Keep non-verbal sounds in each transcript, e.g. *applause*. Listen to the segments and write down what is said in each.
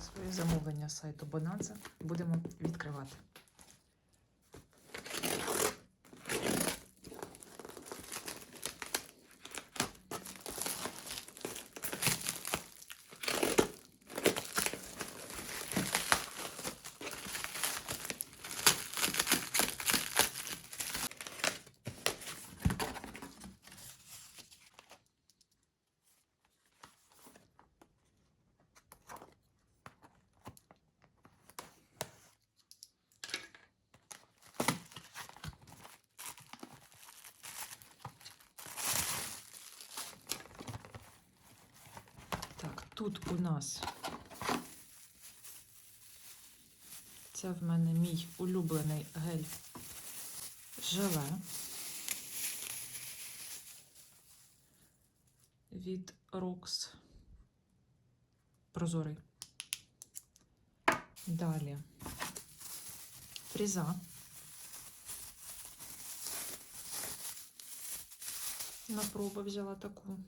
Своє замовлення з сайту Bonanza. Будемо відкривати. Так, тут у нас це в мене мій улюблений гель желе від Rox прозорий. Далі фріза. На пробу взяла таку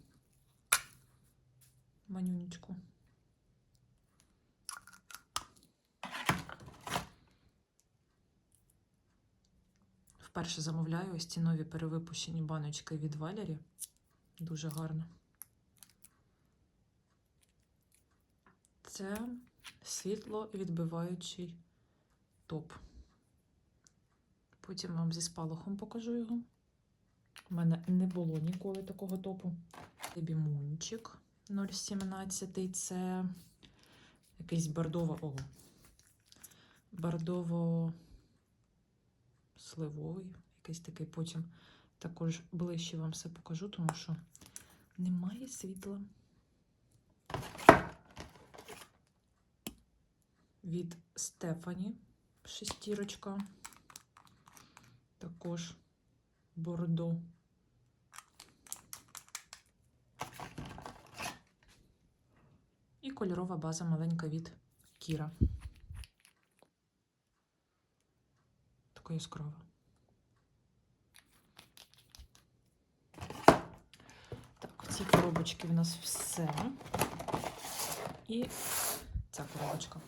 манюнечку. Вперше замовляю ось ці нові перевипущені баночки від Валері. Дуже гарно. Це світло відбиваючий топ. Потім вам зі спалахом покажу його. У мене не було ніколи такого топу. Бімунчик 0,17. Це якийсь бордово. Ого. Бордово-сливовий. Якийсь такий потім також ближче вам все покажу, тому що немає світла. Від Стефані шестірочка. Також бордо. Кольорова база маленька від Кіра. Така яскрава. Так, в цій коробочці в нас все. І ця коробочка.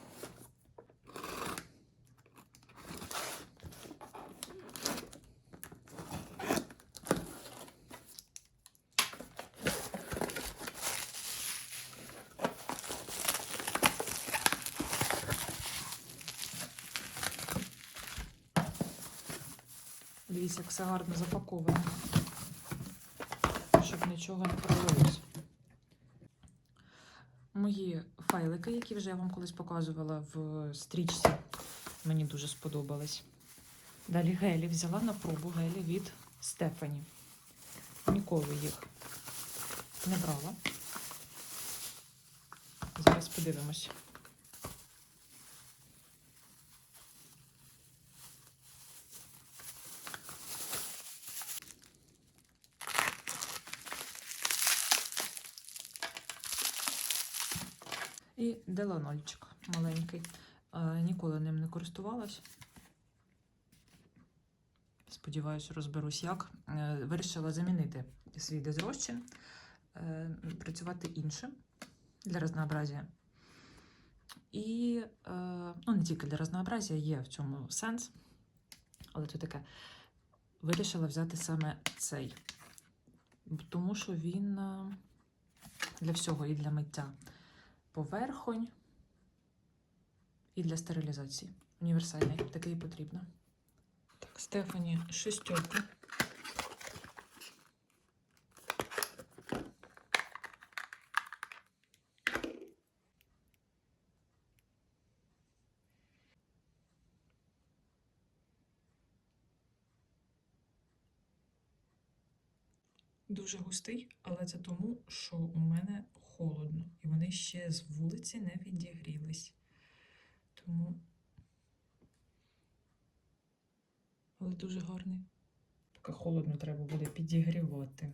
Дивіться, як все гарно запаковано, щоб нічого не пролилось. Мої файлики, які вже я вам колись показувала в стрічці, мені дуже сподобались. Далі гелі взяла на пробу гелі від Стефані. Ніколи їх не брала. Зараз подивимось. І деланольчик маленький. Е, Ніколи ним не користувалась. Сподіваюся, розберусь як. Е, Вирішила замінити свій дезрозчин, е, працювати іншим для разнообразія. І ну, не тільки для разнообразія, є в цьому сенс. Але то таке. Вирішила взяти саме цей. Тому що він для всього і для миття поверхонь і для стерилізації. Універсальний, такий потрібно. Так, Стефані шестерка. Дуже густий, але це тому, що у мене холодно, і вони ще з вулиці не відігрілись. Тому. Але дуже гарний. Поки холодно треба буде підігрівати.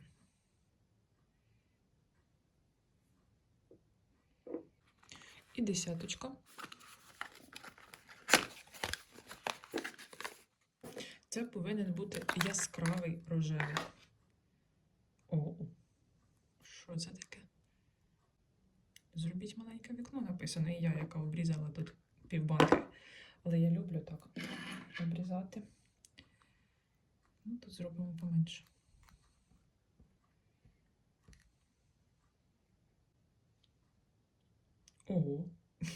І десяточка. Це повинен бути яскравий рожевий. О, що це таке? Зробіть маленьке вікно написано, і я, яка обрізала тут півбанки. Але я люблю так обрізати. Ну, тут зробимо поменше. Ого. *laughs*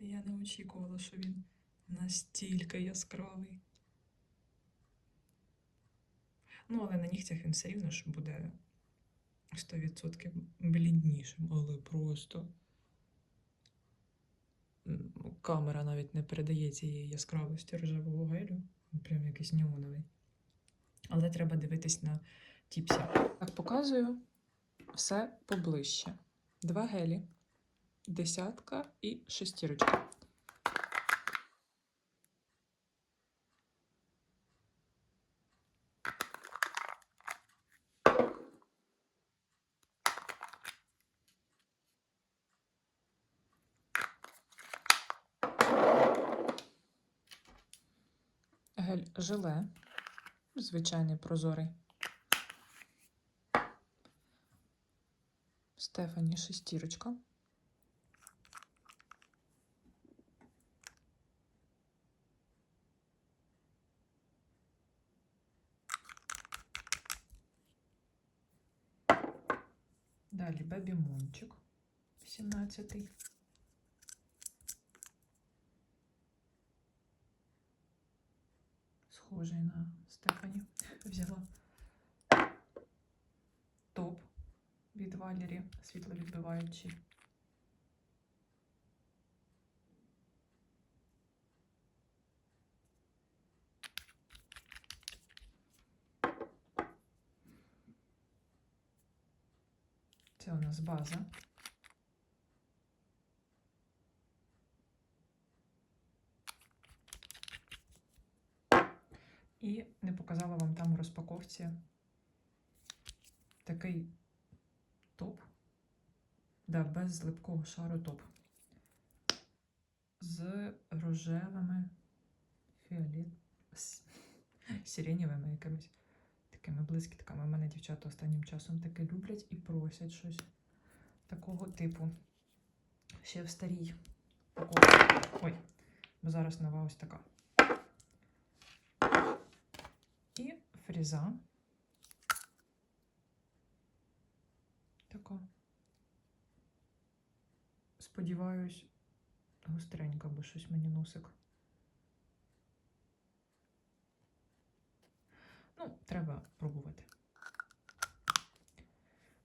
Я не очікувала, що він настільки яскравий. Ну, але на нігтях він все рівно ж буде 100% бліднішим, але просто камера навіть не передає цієї яскравості рожевого гелю. Прям якийсь неоновий. Але треба дивитись на тіпсі. Так, показую все поближче. Два гелі, десятка і шестірочка. Гель желе, звичайний прозорий. Стефані шестірочка. Далі Бебі Мончик, 17-й. Схожий на Стефані. Взяла топ від Валері, світловідбиваючий. Це у нас база. І не показала вам там у розпаковці такий топ. Да, без липкого шару топ. З рожевими фіолет... сиренєвими якимись такими блискітками. У мене дівчата останнім часом таке люблять і просять щось такого типу. Ще в старій упаковці. Ой, бо зараз нова ось така. І фріза. Така. Сподіваюсь, гостренька, бо щось мені носик. Ну, треба пробувати.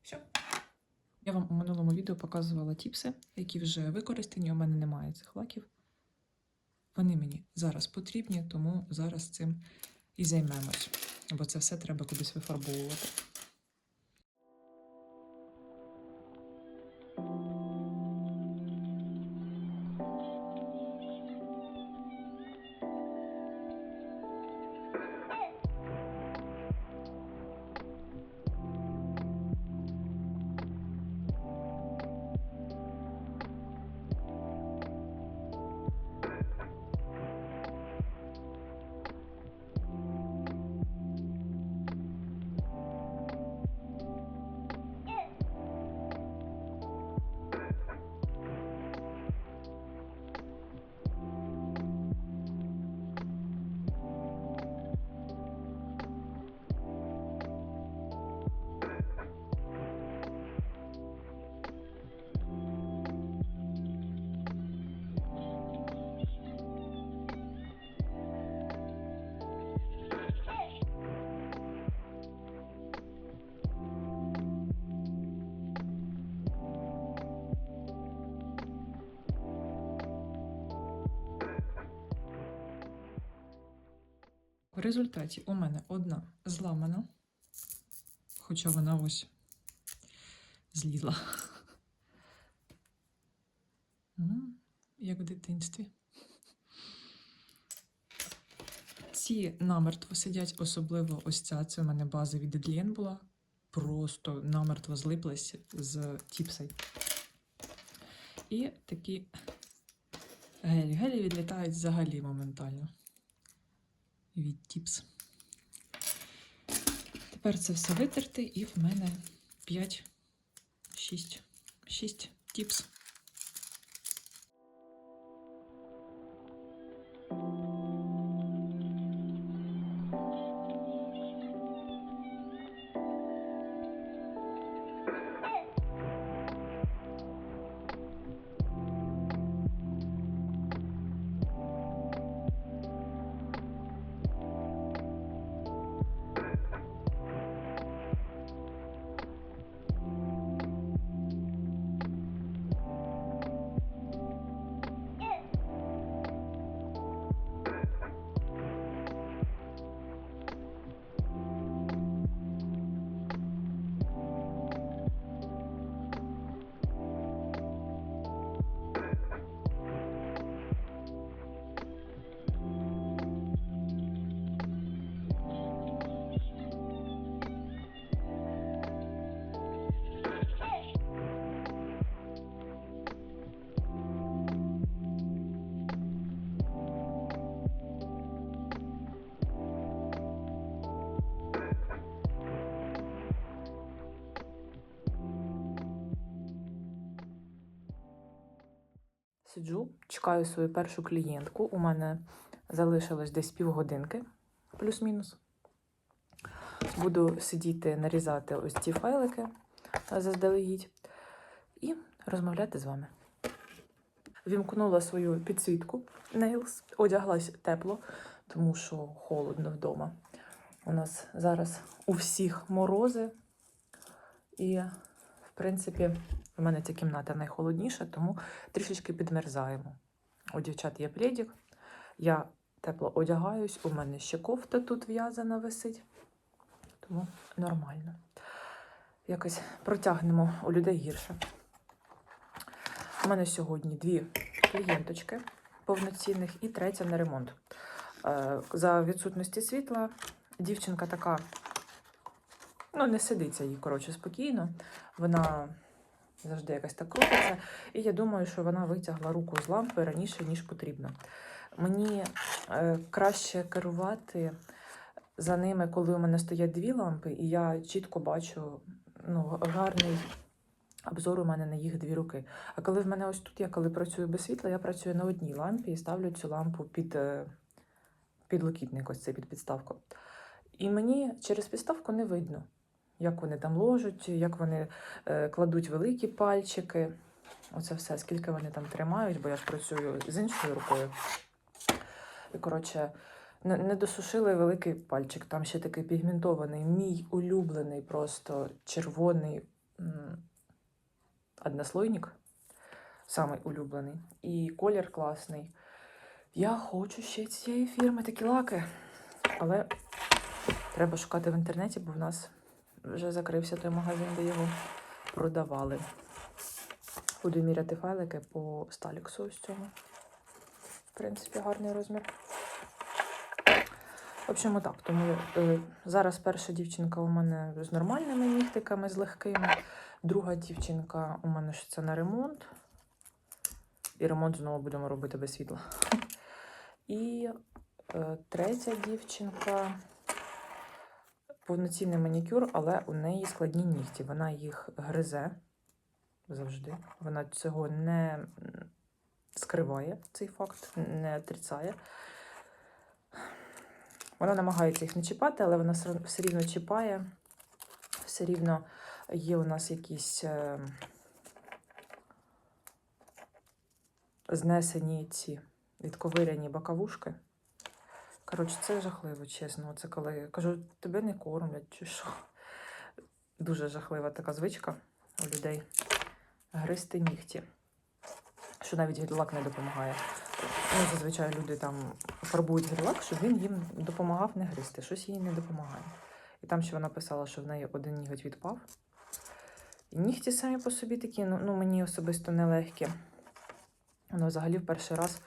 Все. Я вам у минулому відео показувала тіпси, які вже використані. У мене немає цих лаків. Вони мені зараз потрібні, тому зараз цим і займемось. Бо це все треба кудись вифарбовувати. В результаті у мене одна зламана, хоча вона ось злізла. Як в дитинстві. Ці намертво сидять, особливо ось ця. Це в мене база від Едлєн була. Просто намертво злиплась з тіпсей. І такі гелі. Гелі відлітають взагалі моментально від Тіпс. Тепер це все витерти, і в мене 5 6. 6 тіпс. Сиджу, чекаю свою першу клієнтку. У мене залишилось десь півгодинки, плюс-мінус. Буду сидіти, нарізати ось ці файлики е, заздалегідь і розмовляти з вами. Вімкнула свою підсвітку Nails, одяглась тепло, тому що холодно вдома. У нас зараз у всіх морози. І, в принципі, у мене ця кімната найхолодніша, тому трішечки підмерзаємо. У дівчат є пледик, я тепло одягаюсь, у мене ще кофта тут в'язана висить, тому нормально. Якось протягнемо у людей гірше. У мене сьогодні дві клієнточки повноцінних і третя на ремонт. Е, За відсутності світла дівчинка така, ну, не сидиться їй, коротше, спокійно. Вона завжди якась так крутиться. І я думаю, що вона витягла руку з лампи раніше, ніж потрібно. Мені е, краще керувати за ними, коли у мене стоять дві лампи, і я чітко бачу ну, гарний обзор у мене на їх дві руки. А коли в мене ось тут, я коли працюю без світла, я працюю на одній лампі і ставлю цю лампу під, е, локітник, ось це під підставку. І мені через підставку не видно, як вони там ложать, як вони е, кладуть великі пальчики. Оце все, скільки вони там тримають, бо я ж працюю з іншою рукою. І, коротше, не, досушили великий пальчик. Там ще такий пігментований, мій улюблений, просто червоний однослойник, самий улюблений. І колір класний. Я хочу ще цієї фірми такі лаки. Але треба шукати в інтернеті, бо в нас вже закрився той магазин, де його продавали. Буду міряти файлики по сталіксу ось цього. В принципі, гарний розмір. В общем, отак. Тому е, зараз перша дівчинка у мене з нормальними нігтиками, з легкими. Друга дівчинка у мене ж це на ремонт. І ремонт знову будемо робити без світла. *laughs* І е, третя дівчинка повноцінний манікюр, але у неї складні нігті. Вона їх гризе завжди. Вона цього не скриває, цей факт, не отрицає. Вона намагається їх не чіпати, але вона все- рівно чіпає. Все рівно є у нас якісь е, знесені ці відковиряні боковушки. Коротше, це жахливо, чесно. Це коли я кажу, тебе не кормлять чи що. *laughs* Дуже жахлива така звичка у людей гризти нігті. Що навіть гірлак не допомагає. Ну, зазвичай люди там фарбують гірлак, щоб він їм допомагав не гризти. Щось їй не допомагає. І там ще вона писала, що в неї один ніготь відпав. І нігті самі по собі такі, ну, ну мені особисто нелегкі. Вона взагалі в перший раз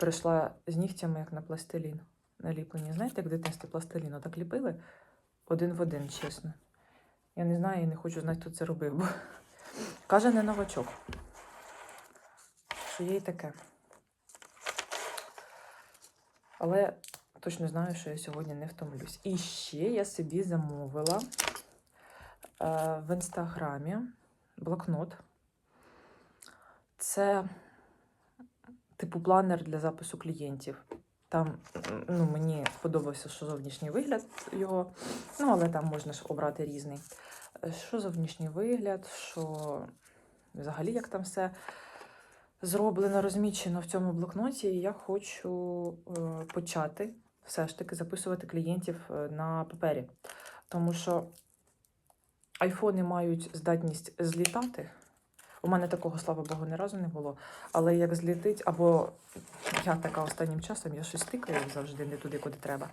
прийшла з нігтями, як на пластилін. Наліплені. Знаєте, як в дитинстві пластиліну так ліпили один в один, чесно. Я не знаю і не хочу знати, хто це робив. Бо... Каже, не новачок. Що є і таке. Але точно знаю, що я сьогодні не втомлюсь. І ще я собі замовила е, в інстаграмі блокнот. Це типу планер для запису клієнтів. Там ну, мені сподобався, що зовнішній вигляд його, ну, але там можна ж обрати різний. Е, Що зовнішній вигляд, що взагалі як там все зроблено, розмічено в цьому блокноті. І я хочу е, почати все ж таки записувати клієнтів е, на папері. Тому що айфони мають здатність злітати. У мене такого, слава Богу, ні разу не було. Але як злітить, або я така останнім часом, я щось тикаю завжди не туди, куди треба.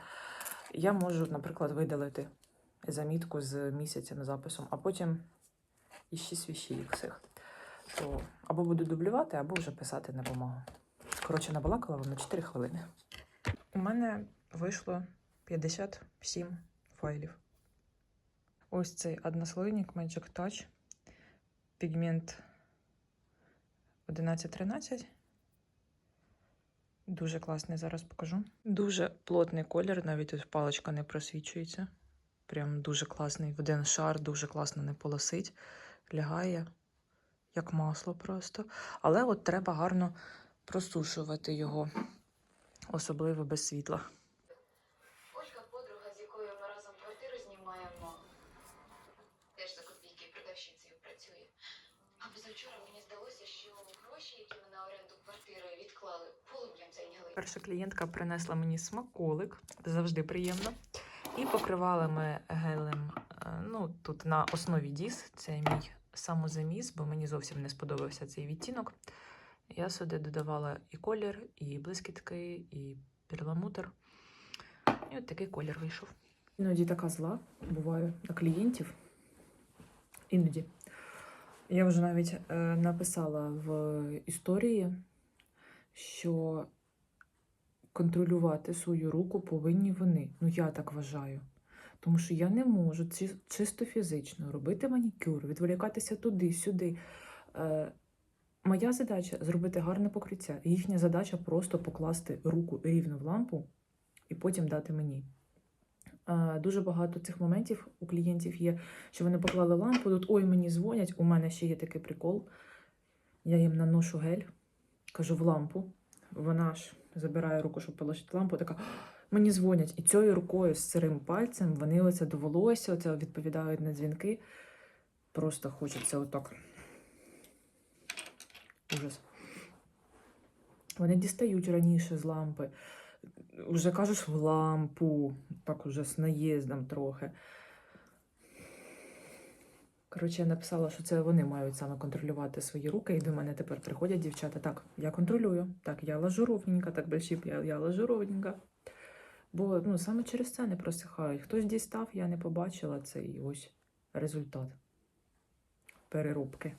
Я можу, наприклад, видалити замітку з місяцем записом, а потім іще свіщі їх всіх. То або буду дублювати, або вже писати на бумагу. Коротше, набалакала вам на 4 хвилини. У мене вийшло 57 файлів. Ось цей однослойник Magic Touch. Пігмент 1113. Дуже класний, зараз покажу. Дуже плотний колір, навіть ось паличка не просвічується. Прям дуже класний. В один шар дуже класно не полосить. Лягає, як масло просто. Але от треба гарно просушувати його, особливо без світла. Позавчора мені здалося, що гроші, які ми на оренду квартири відклали, полум'ям зайняли. Перша клієнтка принесла мені смаколик, завжди приємно. І покривали ми гелем. е, Ну, тут на основі Діс, це мій самозаміс, бо мені зовсім не сподобався цей відтінок. Я сюди додавала і колір, і блискітки, і перламутр. І от такий колір вийшов. Іноді така зла буває на клієнтів. Іноді. Я вже навіть е, написала в історії, що контролювати свою руку повинні вони. Ну, я так вважаю. Тому що я не можу чисто фізично робити манікюр, відволікатися туди-сюди. Е, моя задача зробити гарне покриття. Їхня задача просто покласти руку рівно в лампу і потім дати мені. Е, дуже багато цих моментів у клієнтів є, що вони поклали лампу, тут ой, мені дзвонять. У мене ще є такий прикол. Я їм наношу гель, кажу в лампу. Вона ж забирає руку, щоб положити лампу, така. Мені дзвонять, і цією рукою з сирим пальцем вони оце до волосся, оце відповідають на дзвінки. Просто хочеться отак. Ужас. Вони дістають раніше з лампи. Уже кажеш в лампу, так уже з наїздом трохи. Коротше, я написала, що це вони мають саме контролювати свої руки, і до мене тепер приходять дівчата. Так, я контролюю. Так, я ложу ровненько, так більше я, я ложу ровненько. Бо ну, саме через це не просихають. Хтось дістав, я не побачила це і ось результат переробки.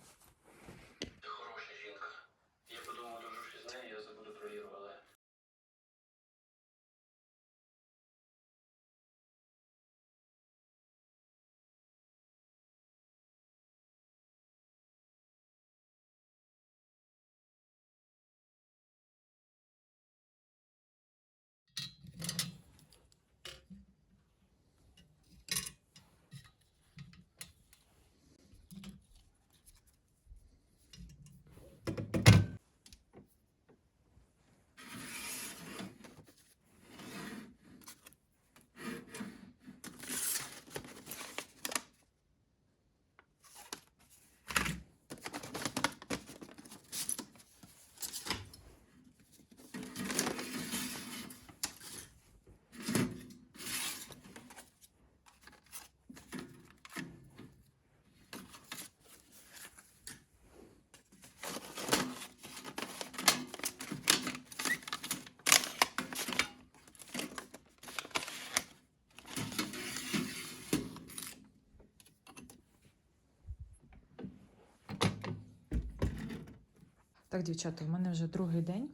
Так, дівчата, у мене вже другий день.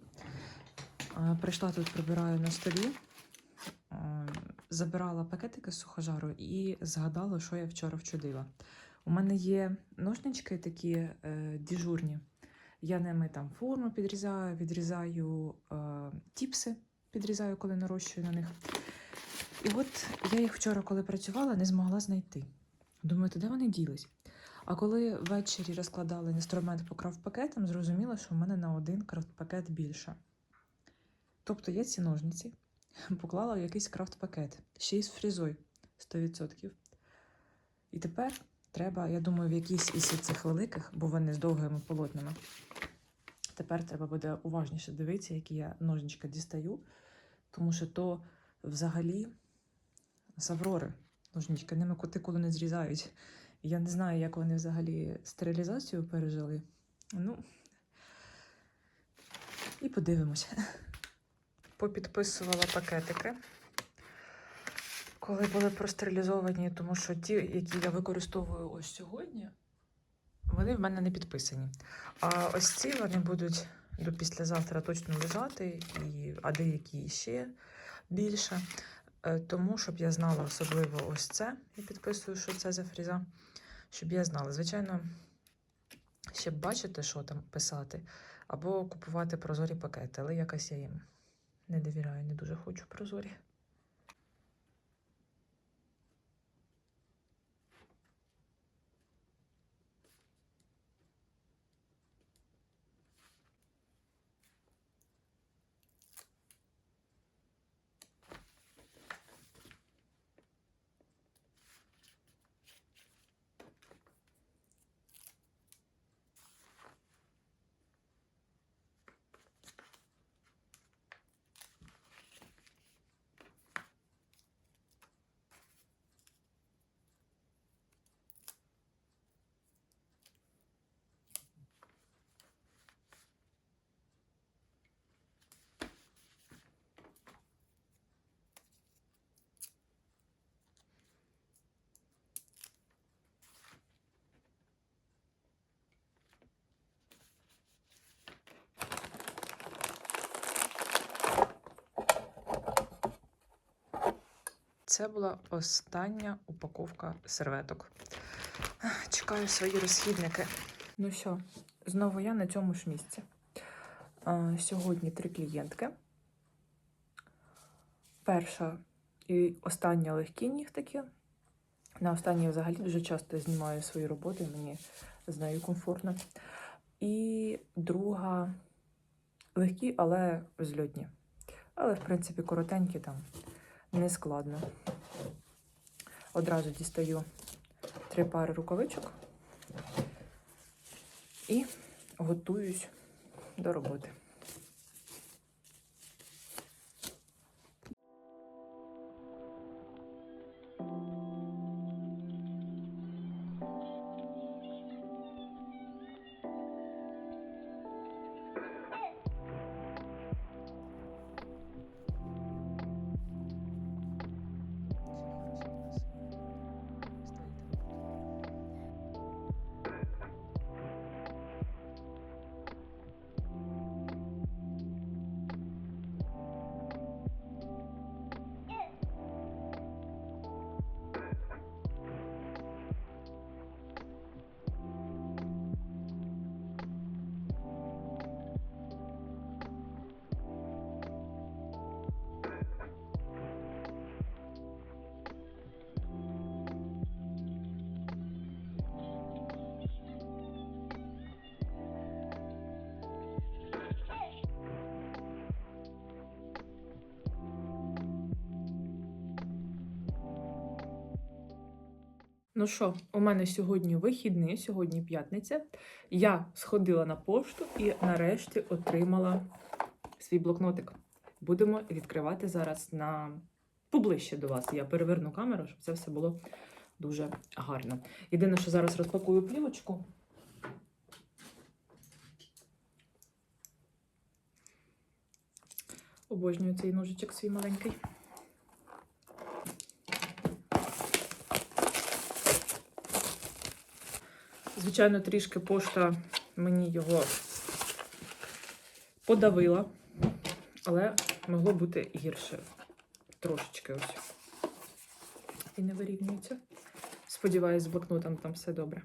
Прийшла тут, прибираю на столі, забирала пакетики з сухожару і згадала, що я вчора вчудила. У мене є ножнички такі е, діжурні. Я ними там форму підрізаю, відрізаю е, тіпси, підрізаю, коли нарощую на них. І от я їх вчора, коли працювала, не змогла знайти. Думаю, де вони ділись? А коли ввечері розкладали інструмент по крафт-пакетам, зрозуміла, що в мене на один крафт-пакет більше. Тобто я ці ножниці *laughs* поклала в якийсь крафт-пакет, ще й з фрізою 100%. І тепер треба, я думаю, в якійсь із цих великих, бо вони з довгими полотнами. Тепер треба буде уважніше дивитися, які я ножнички дістаю, тому що то взагалі з ножнички, ними кутикулу не зрізають. Я не знаю, як вони взагалі стерилізацію пережили. Ну, і подивимось. *laughs* Попідписувала пакетики, коли були простерилізовані, тому що ті, які я використовую ось сьогодні, вони в мене не підписані. А ось ці вони будуть до післязавтра точно лежати, і, а деякі ще більше. Е, Тому, щоб я знала особливо ось це, я підписую, що це за фріза, щоб я знала. Звичайно, ще бачити, що там писати, або купувати прозорі пакети, але якось я їм не довіряю, не дуже хочу прозорі. Це була остання упаковка серветок. Чекаю свої розхідники. Ну що, знову я на цьому ж місці. Сьогодні три клієнтки. Перша і остання легкі нігтики. На останній взагалі дуже часто знімаю свої роботи, мені з нею комфортно. І друга легкі, але зльотні. Але, в принципі, коротенькі там не складно. Одразу дістаю три пари рукавичок і готуюсь до роботи. Ну що, у мене сьогодні вихідний, сьогодні п'ятниця. Я сходила на пошту і нарешті отримала свій блокнотик. Будемо відкривати зараз на поближче до вас. Я переверну камеру, щоб це все було дуже гарно. Єдине, що зараз розпакую плівочку. Обожнюю цей ножичок свій маленький. Звичайно, трішки пошта мені його подавила, але могло бути гірше. Трошечки ось. І не вирівнюється. Сподіваюсь, з блокнотом там все добре.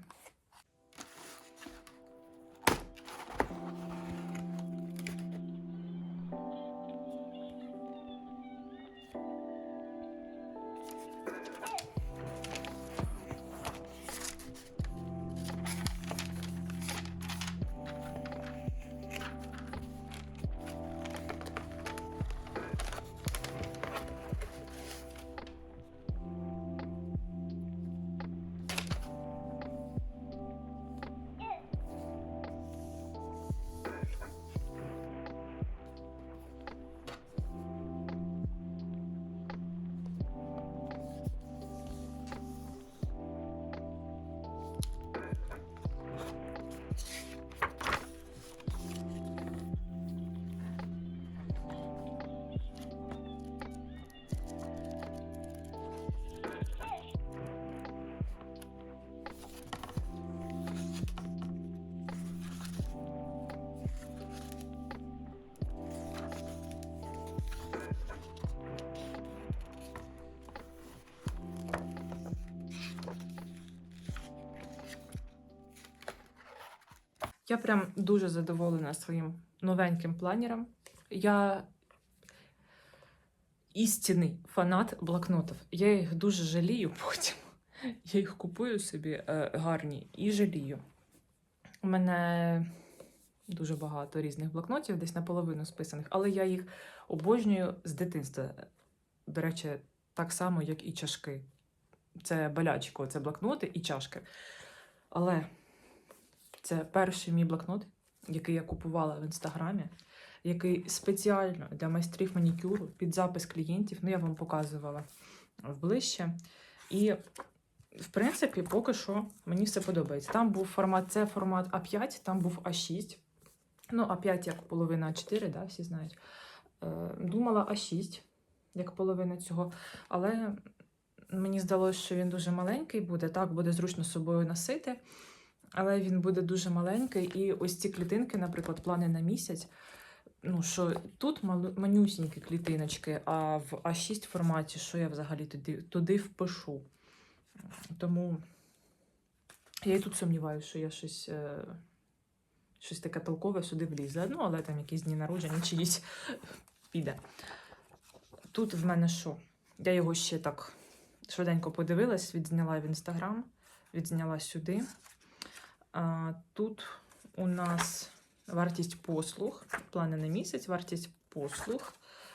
Я прям дуже задоволена своїм новеньким планером. Я істинний фанат блокнотів. Я їх дуже жалію потім. Я їх купую собі е, гарні і жалію. У мене дуже багато різних блокнотів, десь наполовину списаних, але я їх обожнюю з дитинства. До речі, так само, як і чашки. Це болячко, це блокноти і чашки. Але це перший мій блокнот, який я купувала в інстаграмі, який спеціально для майстрів манікюру під запис клієнтів. Ну, я вам показувала вближче. І, в принципі, поки що мені все подобається. Там був формат, це формат А5, там був А6. Ну, А5 як половина А4, да, всі знають. Е, думала А6, як половина цього. Але мені здалося, що він дуже маленький буде. Так, буде зручно з собою носити. Але він буде дуже маленький. І ось ці клітинки, наприклад, плани на місяць. Ну, що тут манюсінькі клітиночки, а в А6 форматі, що я взагалі туди, туди впишу. Тому я і тут сумніваюся, що я щось, е, щось таке толкове сюди влізе. Ну, але там якісь дні народження чиїсь *laughs* піде. Тут в мене що? Я його ще так швиденько подивилась, відзняла в інстаграм, відзняла сюди. Тут у нас вартість послуг, плани на місяць, вартість послуг,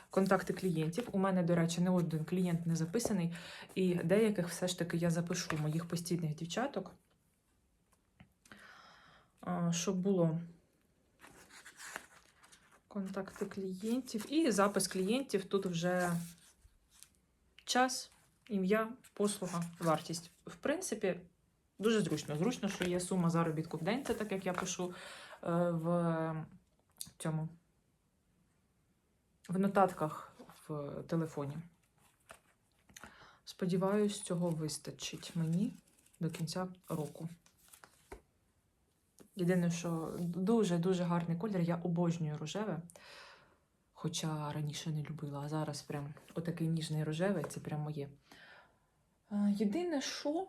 контакти клієнтів. У мене, до речі, не один клієнт не записаний, і деяких все ж таки я запишу моїх постійних дівчаток. Щоб було контакти клієнтів і запис клієнтів. Тут вже час, ім'я, послуга, вартість. В принципі, дуже зручно. Зручно, що є сума заробітку в день, це так як я пишу е, в цьому в нотатках в телефоні. Сподіваюсь, цього вистачить мені до кінця року. Єдине, що дуже-дуже гарний колір, я обожнюю рожеве. Хоча раніше не любила, а зараз прям отакий ніжний рожевий, це прям моє. Е, Єдине, що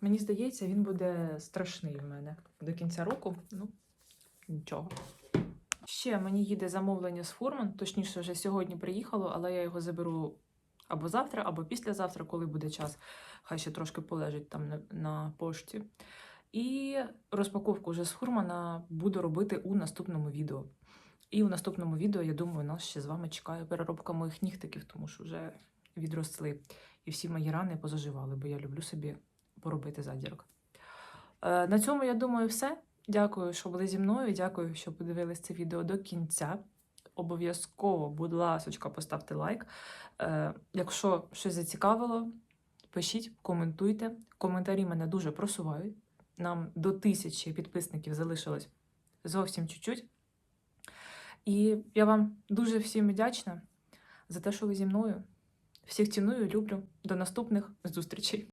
мені здається, він буде страшний в мене до кінця року. Ну, нічого. Ще мені їде замовлення з Фурман, точніше, вже сьогодні приїхало, але я його заберу або завтра, або післязавтра, коли буде час. Хай ще трошки полежить там на, на пошті. І розпаковку вже з Фурмана буду робити у наступному відео. І у наступному відео, я думаю, нас ще з вами чекає переробка моїх нігтиків, тому що вже відросли. І всі мої рани позаживали, бо я люблю собі поробити задірок. Е, на цьому, я думаю, все. Дякую, що були зі мною. Дякую, що подивились це відео до кінця. Обов'язково, будь ласочка, поставте лайк. Е, якщо щось зацікавило, пишіть, коментуйте. Коментарі мене дуже просувають. Нам до тисячі підписників залишилось зовсім чуть-чуть. І я вам дуже всім вдячна за те, що ви зі мною. Всіх ціную, люблю. До наступних зустрічей.